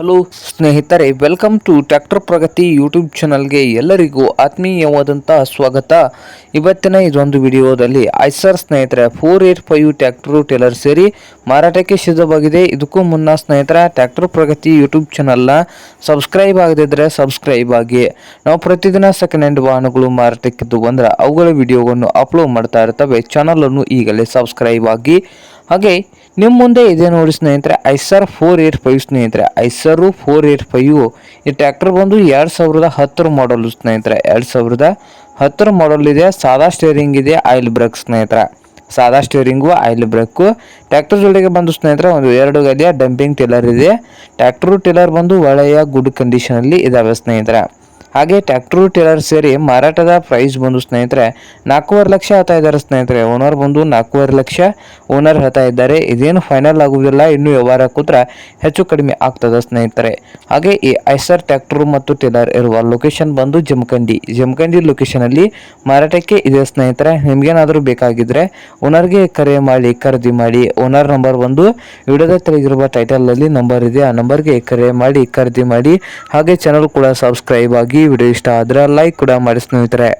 Hello ಸ್ನೇಹಿತರೆ welcome to tractor Pragati YouTube ಚಾನಲ್ಗೆ ಎಲ್ಲರಿಗೂ ಆತ್ಮೀಯವಾದಂಥ ಸ್ವಾಗತ. ಇವತ್ತಿನ ಇದೊಂದು ವಿಡಿಯೋದಲ್ಲಿ ಐಸರ್ ಸ್ನೇಹಿತರೆ four eight five tractor trailer ಸೇರಿ ಮಾರಾಟಕ್ಕೆ ಸಿದ್ಧವಾಗಿದೆ. ಇದಕ್ಕೂ ಮುನ್ನ ಸ್ನೇಹಿತರೆ ಟ್ಯಾಕ್ಟರ್ ಪ್ರಗತಿ ಯೂಟ್ಯೂಬ್ ಚಾನಲ್ನ ಸಬ್ಸ್ಕ್ರೈಬ್ ಆಗದಿದ್ದರೆ ಸಬ್ಸ್ಕ್ರೈಬ್ ಆಗಿ. ನಾವು ಪ್ರತಿದಿನ ಸೆಕೆಂಡ್ ಹ್ಯಾಂಡ್ ವಾಹನಗಳು ಮಾರಾಟಕ್ಕಿದ್ದು ಅಂದ್ರೆ ಅವುಗಳ ವಿಡಿಯೋವನ್ನು ಅಪ್ಲೋಡ್ ಮಾಡ್ತಾ ಇರ್ತವೆ. ಚಾನಲನ್ನು ಈಗಲೇ ಸಬ್ಸ್ಕ್ರೈಬ್ ಆಗಿ. ಹಾಗೆ ನಿಮ್ಮ ಮುಂದೆ ಇದೆ ನೋಡಿ ಸ್ನೇಹಿತರೆ, ಐಸರ್ ಫೋರ್ ಏಟ್ ಫೈವ್ ಸ್ನೇಹಿತರೆ, ಐಸರು ಫೋರ್ ಏಟ್ ಫೈವ್ ಈ ಟ್ರ್ಯಾಕ್ಟರ್ ಬಂದು ಎರಡು ಸಾವಿರದ ಹತ್ತರ ಮಾಡಲು ಸ್ನೇಹಿತರೆ, ಎರಡು ಸಾವಿರದ ಹತ್ತರ ಮಾಡಲ್ ಇದೆ, ಸಾದಾ ಸ್ಟೇರಿಂಗ್ ಇದೆ ಆಯಿಲ್ ಬ್ರೇಕ್ ಸ್ನೇಹಿತರೆ. ಸಾದಾ ಸ್ಟೇರಿಂಗು ಆಯಿಲ್ ಬ್ರೇಕು ಟ್ರ್ಯಾಕ್ಟರ್ ಜೊತೆಗೆ ಬಂದು ಸ್ನೇಹಿತರೆ, ಒಂದು ಎರಡು ಗಲಿಯ ಡಂಪಿಂಗ್ ಟಿಲ್ಲರ್ ಇದೆ. ಟ್ರ್ಯಾಕ್ಟರ್ ಟಿಲ್ಲರ್ ಬಂದು ಒಳ್ಳೆಯ ಗುಡ್ ಕಂಡೀಷನಲ್ಲಿ ಇದ್ದಾವೆ ಸ್ನೇಹಿತರೆ. ಹಾಗೆ ಟ್ಯಾಕ್ಟ್ರು ಟೇಲರ್ ಸೇರಿ ಮಾರಾಟದ ಪ್ರೈಸ್ ಬಂದು ಸ್ನೇಹಿತರೆ, ನಾಲ್ಕೂವರೆ ಲಕ್ಷ ಹತ್ತಾ ಇದ್ದಾರೆ ಸ್ನೇಹಿತರೆ. ಓನರ್ ಬಂದು ನಾಲ್ಕೂವರೆ ಲಕ್ಷ ಓನರ್ ಹೇಳ್ತಾ ಇದ್ದಾರೆ. ಇದೇನು ಫೈನಲ್ ಆಗುವುದಿಲ್ಲ ಇನ್ನು ವ್ಯವಹಾರ ಕೂತ್ರ ಹೆಚ್ಚು ಕಡಿಮೆ ಆಗ್ತದೆ ಸ್ನೇಹಿತರೆ. ಹಾಗೆ ಈ ಐಸರ್ ಟ್ಯಾಕ್ಟ್ರು ಮತ್ತು ಟೇಲರ್ ಇರುವ ಲೊಕೇಶನ್ ಬಂದು ಜಮಖಂಡಿ. ಜಮಖಂಡಿ ಲೊಕೇಶನಲ್ಲಿ ಮಾರಾಟಕ್ಕೆ ಇದೆ ಸ್ನೇಹಿತರೆ. ನಿಮ್ಗೇನಾದರೂ ಬೇಕಾಗಿದ್ರೆ ಓನರ್ಗೆ ಕರೆ ಮಾಡಿ, ಖರೀದಿ ಮಾಡಿ ಓನರ್ ನಂಬರ್ ಬಂದು ವಿಡಿಯೋದ ತೆಗೆದಿರುವ ಟೈಟಲಲ್ಲಿ ನಂಬರ್ ಇದೆ. ಆ ನಂಬರ್ಗೆ ಕರೆ ಮಾಡಿ, ಖರೀದಿ ಮಾಡಿ, ಹಾಗೆ ಚಾನಲ್ ಕೂಡ ಸಬ್ಸ್ಕ್ರೈಬ್ ಆಗಿ ವಿಡಿಯೋ ಇಷ್ಟ ಆದರೆ ಲೈಕ್ ಕೂಡ ಮಾಡಿ ಸ್ನೇಹಿತರೆ